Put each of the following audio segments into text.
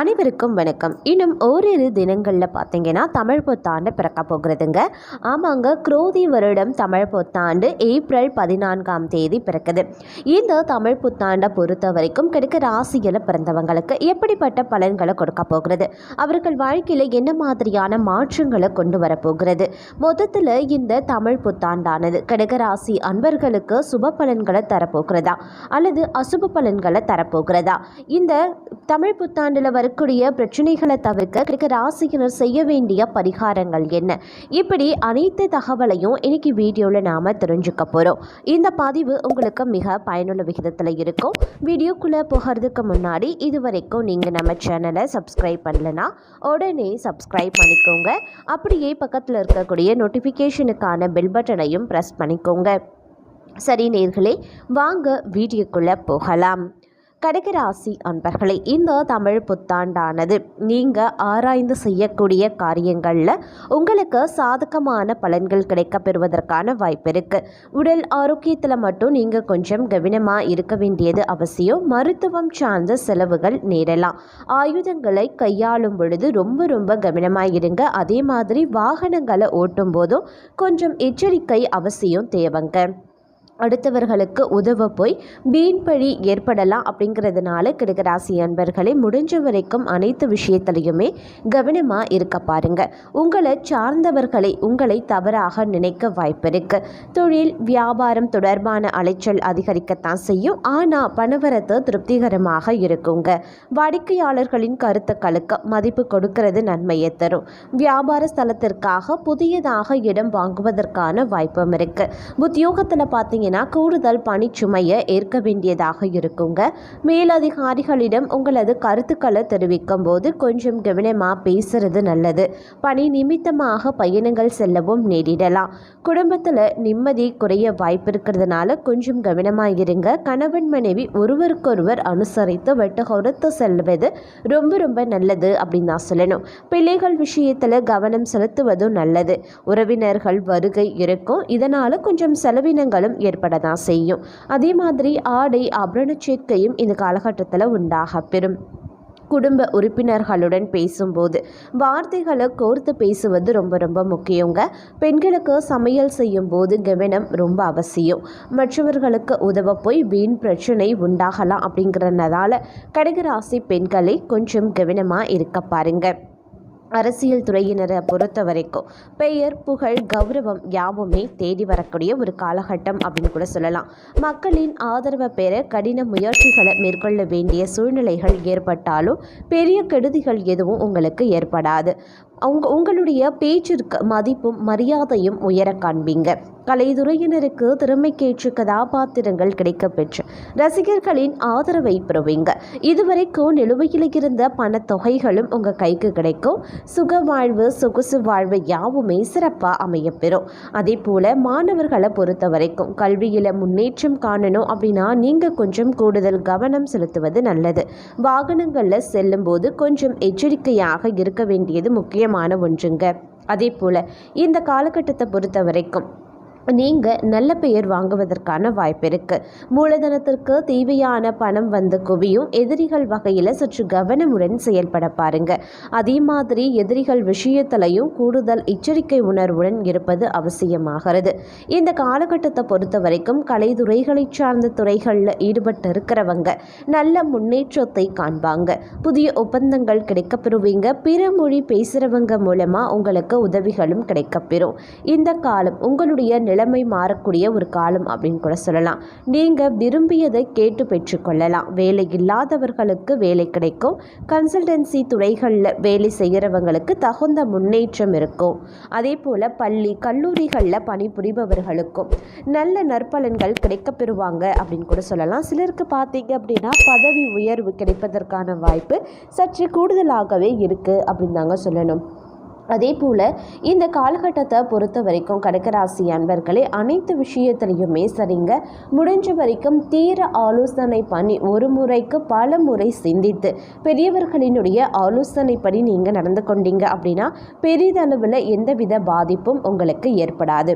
அனைவருக்கும் வணக்கம். இன்னும் ஓரிரு தினங்களில் பார்த்தீங்கன்னா தமிழ் புத்தாண்டு பிறக்க போகிறதுங்க. ஆமாங்க குரோதி வருடம் தமிழ் புத்தாண்டு ஏப்ரல் பதினான்காம் தேதி பிறக்குது. இந்த தமிழ் புத்தாண்டை பொறுத்த வரைக்கும் கிடைக்க ராசியில் பிறந்தவங்களுக்கு எப்படிப்பட்ட பலன்களை கொடுக்க போகிறது? அவர்கள் வாழ்க்கையில் என்ன மாதிரியான மாற்றங்களை கொண்டு வரப்போகிறது மொத்தத்தில் இந்த தமிழ் புத்தாண்டானது கடக ராசி அன்பர்களுக்கு சுப பலன்களை தரப்போகிறதா? அல்லது அசுப பலன்களை தரப்போகிறதா? இந்த தமிழ் புத்தாண்டில் வர வரக்கூடிய பிரச்சனைகளை தவிர்க்க கிடைக்க ராசியினர் செய்ய வேண்டிய பரிகாரங்கள் என்ன? இப்படி அனைத்து தகவலையும் இன்னைக்கு வீடியோவில் நாம் தெரிஞ்சுக்க போகிறோம் இந்த பதிவு உங்களுக்கு மிக பயனுள்ள விகிதத்தில் இருக்கும். வீடியோக்குள்ளே போகிறதுக்கு முன்னாடி இது வரைக்கும் நீங்கள் நம்ம சேனலை சப்ஸ்கிரைப் பண்ணலனா உடனே சப்ஸ்கிரைப் பண்ணிக்கோங்க. அப்படியே பக்கத்தில் இருக்கக்கூடிய நோட்டிஃபிகேஷனுக்கான பெல் பட்டனையும் ப்ரெஸ் பண்ணிக்கோங்க. சரி நேர்களே வாங்க வீடியோக்குள்ளே போகலாம். கடகராசி அன்பர்களே இந்த தமிழ் புத்தாண்டானது நீங்கள் ஆராய்ந்து செய்யக்கூடிய காரியங்களில் உங்களுக்கு சாதகமான பலன்கள் கிடைக்க பெறுவதற்கான வாய்ப்பு இருக்குது உடல் ஆரோக்கியத்தில் மட்டும் நீங்கள் கொஞ்சம் கவனமாக இருக்க வேண்டியது அவசியம். மருத்துவம் சார்ந்த செலவுகள் நேரலாம். ஆயுதங்களை கையாளும் பொழுது ரொம்ப ரொம்ப கவனமாக இருங்க. அதே மாதிரி வாகனங்களை ஓட்டும் போதும் கொஞ்சம் எச்சரிக்கை அவசியம் தேவைங்க. அடுத்தவர்களுக்கு உதவ போய் வீண்பழி ஏற்படலாம் அப்படிங்கிறதுனால கிடுகராசி அன்பர்களே முடிஞ்ச வரைக்கும் அனைத்து விஷயத்திலையுமே கவனமாக இருக்க பாருங்க. உங்களை சார்ந்தவர்களை உங்களை தவறாக நினைக்க வாய்ப்பு இருக்கு. தொழில் வியாபாரம் தொடர்பான அலைச்சல் அதிகரிக்கத்தான் செய்யும். ஆனால் பணவரத்து திருப்திகரமாக இருக்குங்க. வாடிக்கையாளர்களின் கருத்துக்களுக்கு மதிப்பு கொடுக்கிறது நன்மையை தரும். வியாபார ஸ்தலத்திற்காக புதியதாக இடம் வாங்குவதற்கான வாய்ப்பும் இருக்கு. உத்தியோகத்தில் பார்த்தீங்க பார்த்தீங்கன்னா கூடுதல் பணிச்சுமையை ஏற்க வேண்டியதாக இருக்குங்க. மேலதிகாரிகளிடம் உங்களது கருத்துக்களை தெரிவிக்கும் போது கொஞ்சம் கவனமாக பேசுறது நல்லது. பணி நிமித்தமாக பயணங்கள் செல்லவும் நேரிடலாம். குடும்பத்தில் நிம்மதி குறைய வாய்ப்பு இருக்கிறதுனால கொஞ்சம் கவனமாக இருங்க. கணவன் மனைவி ஒருவருக்கொருவர் அனுசரித்து வெட்டுகொடுத்து செல்வது ரொம்ப ரொம்ப நல்லது அப்படின்னு தான் சொல்லணும். பிள்ளைகள் விஷயத்தில் கவனம் செலுத்துவதும் நல்லது. உறவினர்கள் வருகை இருக்கும். இதனால் கொஞ்சம் செலவினங்களும் ஏற்பட தான் செய்யும். அதே மாதிரி ஆடை ஆபரண சேர்க்கையும் இந்த காலகட்டத்தில் உண்டாக பெறும். குடும்ப உறுப்பினர்களுடன் பேசும்போது வார்த்தைகளை கோர்த்து பேசுவது ரொம்ப ரொம்ப முக்கியங்க. பெண்களுக்கு சமையல் செய்யும் போது கவனம் ரொம்ப அவசியம். மற்றவர்களுக்கு உதவ போய் வீண் பிரச்சனை உண்டாகலாம் அப்படிங்கிறதுனால கடகராசி பெண்களை கொஞ்சம் கவனமாக இருக்க பாருங்கள் அரசியல் துறையினரை பொறுத்த வரைக்கும் பெயர் புகழ் கௌரவம் யாவுமே தேடி வரக்கூடிய ஒரு காலகட்டம் அப்படின்னு கூட சொல்லலாம். மக்களின் ஆதரவை பெற கடின முயற்சிகளை மேற்கொள்ள வேண்டிய சூழ்நிலைகள் ஏற்பட்டாலும் பெரிய கெடுதிகள் எதுவும் உங்களுக்கு ஏற்படாது. அவங்க உங்களுடைய பேச்சிற்கு மதிப்பும் மரியாதையும் உயர காண்பீங்க. கலைத்துறையினருக்கு திறமைக்கேற்று கதாபாத்திரங்கள் கிடைக்கப்பெற்று ரசிகர்களின் ஆதரவை பெறுவீங்க. இதுவரைக்கும் நிலுவையில் இருந்த பணத்தொகைகளும் உங்கள் கைக்கு கிடைக்கும். சுக வாழ்வு சொகுசு வாழ்வு யாவுமே சிறப்பாக அமையப்பெறும். அதே போல் மாணவர்களை பொறுத்த வரைக்கும் கல்வியில் முன்னேற்றம் காணணும் அப்படின்னா நீங்கள் கொஞ்சம் கூடுதல் கவனம் செலுத்துவது நல்லது. வாகனங்களில் செல்லும்போது கொஞ்சம் எச்சரிக்கையாக இருக்க வேண்டியது முக்கியம் முக்கியமான ஒன்றுங்க. அதே போல் இந்த காலகட்டத்தை பொறுத்த வரைக்கும் நீங்கள் நல்ல பெயர் வாங்குவதற்கான வாய்ப்பு இருக்குது மூலதனத்திற்கு தேவையான பணம் வந்து குவியும். எதிரிகள் வகையில் சற்று கவனமுடன் செயல்பட பாருங்க. அதே மாதிரி எதிரிகள் விஷயத்திலையும் கூடுதல் எச்சரிக்கை உணர்வுடன் இருப்பது அவசியமாகிறது. இந்த காலகட்டத்தை பொறுத்த வரைக்கும் கலைத்துறைகளை சார்ந்த துறைகளில் ஈடுபட்டு இருக்கிறவங்க நல்ல முன்னேற்றத்தை காண்பாங்க. புதிய ஒப்பந்தங்கள் கிடைக்கப்பெறுவீங்க. பிற மொழி பேசுகிறவங்க மூலமாக உங்களுக்கு உதவிகளும் கிடைக்கப்பெறும். இந்த காலம் உங்களுடைய நிலைமை மாறக்கூடிய ஒரு காலம் அப்படின்னு கூட சொல்லலாம். நீங்கள் விரும்பியதை கேட்டு பெற்றுக்கொள்ளலாம். வேலை இல்லாதவர்களுக்கு வேலை கிடைக்கும். கன்சல்டன்சி துறைகளில் வேலை செய்கிறவங்களுக்கு தகுந்த முன்னேற்றம் இருக்கும். அதே போல் பள்ளி கல்லூரிகளில் பணிபுரிபவர்களுக்கும் நல்ல நற்பலன்கள் கிடைக்கப்பெறுவாங்க அப்படின்னு கூட சொல்லலாம். சிலருக்கு பார்த்தீங்க அப்படின்னா பதவி உயர்வு கிடைப்பதற்கான வாய்ப்பு சற்று கூடுதலாகவே இருக்குது அப்படின்னு தாங்க சொல்லணும். அதே போல் இந்த காலகட்டத்தை பொறுத்த வரைக்கும் கடகராசி அன்பர்களே அனைத்து விஷயத்துலையுமே சரிங்க. முடிஞ்ச வரைக்கும் தீர ஆலோசனை பண்ணி ஒரு முறைக்கு பல முறை சிந்தித்து பெரியவர்களினுடைய ஆலோசனைப்படி நீங்கள் நடந்து கொண்டீங்க அப்படின்னா பெரிதளவில் எந்தவித பாதிப்பும் உங்களுக்கு ஏற்படாது.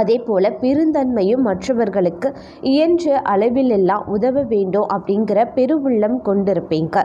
அதே போல் பெருந்தன்மையும் மற்றவர்களுக்கு இயன்ற அளவிலெல்லாம் உதவ வேண்டும் அப்படிங்கிற பெருவுள்ளம் கொண்டிருப்பீங்க.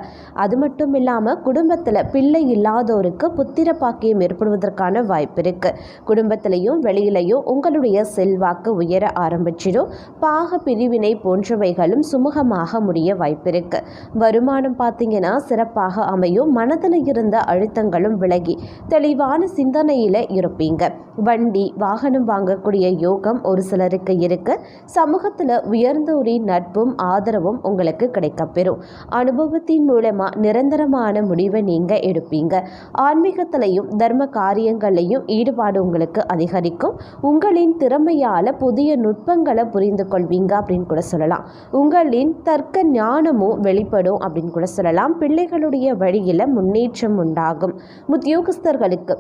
அது மட்டும் இல்லாமல் குடும்பத்தில் பிள்ளை இல்லாதோருக்கு புத்திர பாக்கியம் ஏற்படுவதற்கான வாய்ப்பு இருக்குது குடும்பத்திலையும் வெளியிலையும் உங்களுடைய செல்வாக்கு உயர ஆரம்பிச்சிடும். பாக பிரிவினை போன்றவைகளும் சுமூகமாக முடிய வாய்ப்பு இருக்குது வருமானம் பார்த்தீங்கன்னா சிறப்பாக அமையும். மனதில் இருந்த அழுத்தங்களும் விலகி தெளிவான சிந்தனையில் இருப்பீங்க. வண்டி வாகனம் வாங்கக்கூடிய யோகம் ஒரு சிலருக்கு இருக்கு. சமூகத்தில் உயர்ந்தோரின் நட்பும் ஆதரவும் உங்களுக்கு கிடைக்கப்பெறும். அனுபவத்தின் மூலமாக நிரந்தரமான முடிவை நீங்கள் எடுப்பீங்க. ஆன்மீகத்திலையும் தர்ம காரியங்களையும் ஈடுபாடு உங்களுக்கு அதிகரிக்கும். உங்களின் திறமையால் புதிய நுட்பங்களை புரிந்து கொள்வீங்க அப்படின்னு கூட சொல்லலாம். உங்களின் தர்க்க ஞானமும் வெளிப்படும் அப்படின்னு கூட சொல்லலாம். பிள்ளைகளுடைய வழியில் முன்னேற்றம் உண்டாகும். உத்தியோகஸ்தர்களுக்கு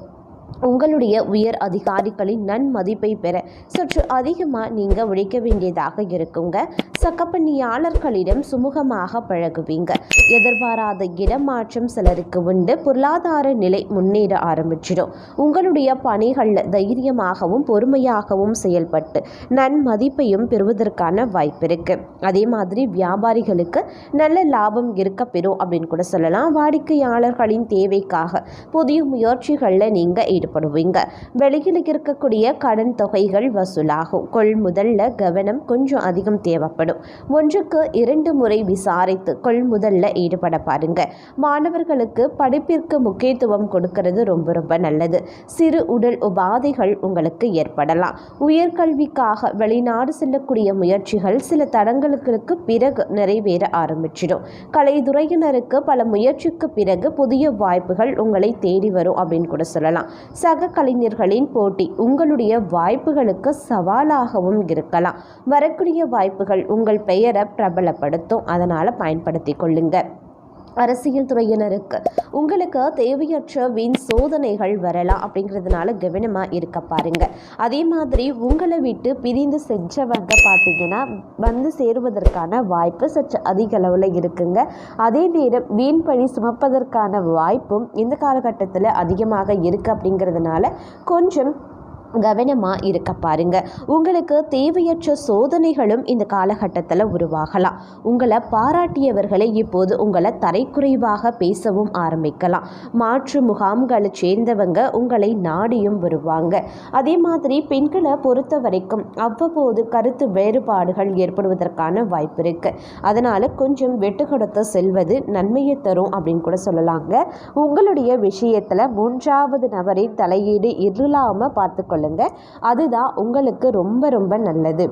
உங்களுடைய உயர் அதிகாரிகளின் நன்மதிப்பை பெற சற்று அதிகமாக நீங்கள் உழைக்க வேண்டியதாக இருக்குங்க. சக்கப்பணியாளர்களிடம் சுமூகமாக பழகுவீங்க. எதிர்பாராத இடமாற்றம் சிலருக்கு உண்டு. பொருளாதார நிலை முன்னேற ஆரம்பிச்சிடும். உங்களுடைய பணிகளில் தைரியமாகவும் பொறுமையாகவும் செயல்பட்டு நன்மதிப்பையும் பெறுவதற்கான வாய்ப்பு இருக்கு. அதே மாதிரி வியாபாரிகளுக்கு நல்ல லாபம் இருக்க பெறும் அப்படின்னு கூட சொல்லலாம். வாடிக்கையாளர்களின் தேவைக்காக புதிய முயற்சிகளில் நீங்கள் ஈடுபடுவீங்க வெளியில் இருக்கக்கூடிய கடன் தொகைகள் வசூலாகும். கொள்முதல்ல கவனம் கொஞ்சம் அதிகம் தேவைப்படும். ஒன்றுக்கு இரண்டு முறை விசாரித்து கொள்முதல்ல ஈடுபட பாருங்க. மாணவர்களுக்கு படிப்பிற்கு முக்கியத்துவம் கொடுக்கிறது ரொம்ப ரொம்ப நல்லது. சிறு உடல் உபாதைகள் உங்களுக்கு ஏற்படலாம். உயர்கல்விக்காக வெளிநாடு செல்லக்கூடிய முயற்சிகள் சில தடங்களுக்கு பிறகு நிறைவேற ஆரம்பிச்சிடும். கலைத்துறையினருக்கு பல முயற்சிக்கு பிறகு புதிய வாய்ப்புகள் உங்களை தேடி வரும் அப்படின்னு கூட சொல்லலாம். சக கலைஞர்களின் போட்டி உங்களுடைய வாய்ப்புகளுக்கு சவாலாகவும் இருக்கலாம். வரக்கூடிய வாய்ப்புகள் உங்கள் பெயரை பிரபலப்படுத்தும். அதனால் பயன்படுத்தி கொள்ளுங்கள் அரசியல் துறையினருக்கு உங்களுக்கு தேவையற்ற வீண் சோதனைகள் வரலாம் அப்படிங்கிறதுனால கவனமாக இருக்க பாருங்க. அதே மாதிரி உங்களை விட்டு பிரிந்து செஞ்சவங்க பார்த்தீங்கன்னா வந்து சேருவதற்கான வாய்ப்பு சற்று அதிக அளவில் இருக்குங்க. அதே நேரம் வீண் பழி சுமப்பதற்கான வாய்ப்பும் இந்த காலகட்டத்தில் அதிகமாக இருக்குது அப்படிங்கிறதுனால கொஞ்சம் கவனமாக இருக்க பாருங்க. உங்களுக்கு தேவையற்ற சோதனைகளும் இந்த காலகட்டத்தில் உருவாகலாம். உங்களை பாராட்டியவர்களை இப்போது உங்களை தரைக்குறைவாக பேசவும் ஆரம்பிக்கலாம். மாற்று முகாம்களை சேர்ந்தவங்க உங்களை நாடியும் வருவாங்க. அதே மாதிரி பெண்களை பொறுத்த வரைக்கும் அவ்வப்போது கருத்து வேறுபாடுகள் ஏற்படுவதற்கான வாய்ப்பு இருக்கு. அதனால் கொஞ்சம் வெட்டு கொடுத்து செல்வது நன்மையை தரும் அப்படின்னு கூட சொல்லலாங்க. உங்களுடைய விஷயத்தில் மூன்றாவது நபரின் தலையீடு இல்லாமல் பார்த்துக்கொள்ள கொள்ளுங்கள் அதுதான் உங்களுக்கு ரொம்ப ரொம்ப நல்லது.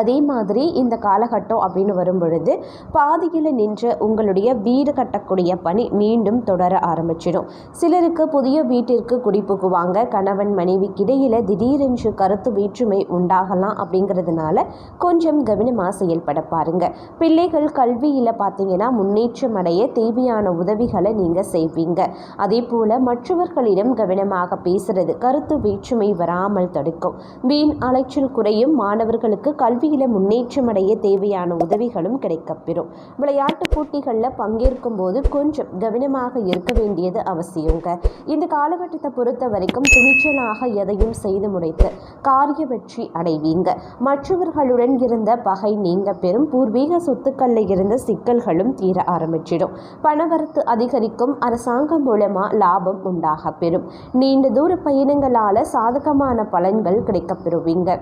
அதே மாதிரி இந்த காலகட்டம் அப்படின்னு வரும் பொழுது பாதியில் நின்ற உங்களுடைய வீடு கட்டக்கூடிய பணி மீண்டும் தொடர ஆரம்பிச்சிடும். சிலருக்கு புதிய வீட்டிற்கு குடிப்புக்குவாங்க கணவன் மனைவிக்கு இடையில் திடீரென்று கருத்து வேற்றுமை உண்டாகலாம் அப்படிங்கிறதுனால கொஞ்சம் கவனமாக செயல்பட பாருங்க. பிள்ளைகள் கல்வியில் பார்த்தீங்கன்னா முன்னேற்றம் அடைய தேவையான உதவிகளை நீங்கள் செய்வீங்க. அதே போல் மற்றவர்களிடம் கவனமாக பேசுறது கருத்து வேற்றுமை வராமல் தடுக்கும். வீண் அலைச்சல் குறையும் மாணவர்களுக்கு கல் கல்வியில் முன்னேற்றம் அடைய தேவையான உதவிகளும் கிடைக்கப்பெறும். விளையாட்டு போட்டிகளில் பங்கேற்கும் போது கொஞ்சம் கவனமாக இருக்க வேண்டியது அவசியங்க. இந்த காலகட்டத்தை பொறுத்த வரைக்கும் துணிச்சலாக எதையும் செய்து முடித்து காரிய வெற்றி அடைவீங்க. மற்றவர்களுடன் இருந்த பகை நீங்க பெறும். பூர்வீக சொத்துக்களில் இருந்த சிக்கல்களும் தீர ஆரம்பிச்சிடும். பணவரத்து அதிகரிக்கும். அரசாங்கம் மூலமா லாபம் உண்டாக பெறும். நீண்ட தூர பயணங்களால சாதகமான பலன்கள் கிடைக்கப்பெறுவீங்க.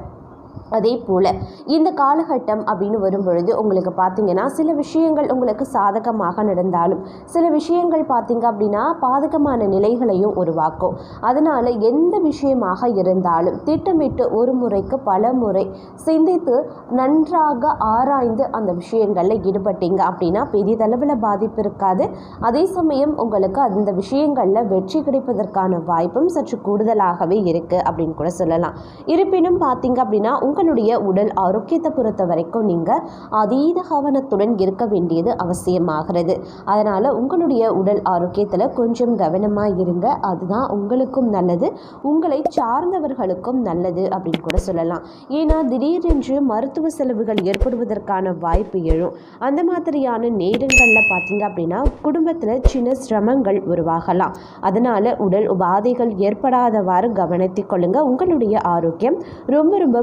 அதே போல் இந்த காலகட்டம் அப்படின்னு வரும்பொழுது உங்களுக்கு பார்த்திங்கன்னா சில விஷயங்கள் உங்களுக்கு சாதகமாக நடந்தாலும் சில விஷயங்கள் பார்த்திங்க அப்படின்னா பாதகமான நிலைகளையும் உருவாக்கும். அதனால் எந்த விஷயமாக இருந்தாலும் திட்டமிட்டு ஒரு முறைக்கு பல முறை சிந்தித்து நன்றாக ஆராய்ந்து அந்த விஷயங்களில் ஈடுபட்டீங்க அப்படின்னா பெரிதளவில் பாதிப்பு இருக்காது. அதே சமயம் உங்களுக்கு அந்த விஷயங்களில் வெற்றி கிடைப்பதற்கான வாய்ப்பும் சற்று கூடுதலாகவே இருக்குது அப்படின்னு கூட சொல்லலாம். இருப்பினும் பார்த்தீங்க அப்படின்னா உங்கள் உங்களுடைய உடல் ஆரோக்கியத்தை பொறுத்த வரைக்கும் நீங்கள் அதீத கவனத்துடன் இருக்க வேண்டியது அவசியமாகிறது. அதனால் உங்களுடைய உடல் ஆரோக்கியத்தில் கொஞ்சம் கவனமாக இருங்க. அதுதான் உங்களுக்கும் நல்லது. உங்களை சார்ந்தவர்களுக்கும் நல்லது அப்படின்னு கூட சொல்லலாம். ஏன்னா திடீரென்று மருத்துவ செலவுகள் ஏற்படுவதற்கான வாய்ப்பு எழும். அந்த மாதிரியான நேரங்களில் பார்த்தீங்க அப்படின்னா குடும்பத்தில் சின்ன சிரமங்கள் உருவாகலாம். அதனால் உடல் உபாதைகள் ஏற்படாதவாறு கவனித்துக் கொள்ளுங்கள் உங்களுடைய ஆரோக்கியம் ரொம்ப ரொம்ப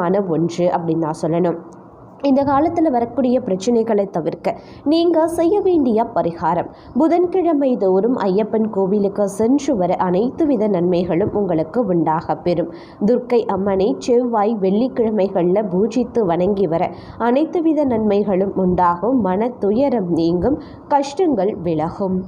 முக்கியமான ஒன்று அப்படின்னு நான் சொல்லணும். இந்த காலத்தில் வரக்கூடிய பிரச்சனைகளை தவிர்க்க நீங்கள் செய்ய வேண்டிய பரிகாரம். புதன்கிழமை தோறும் ஐயப்பன் கோவிலுக்கு சென்று வர அனைத்து வித நன்மைகளும் உங்களுக்கு உண்டாக பெறும். துர்க்கை அம்மனை செவ்வாய் வெள்ளிக்கிழமைகளில் பூஜித்து வணங்கி வர அனைத்து வித நன்மைகளும் உண்டாகும். மன துயரம் நீங்கும். கஷ்டங்கள் விலகும்.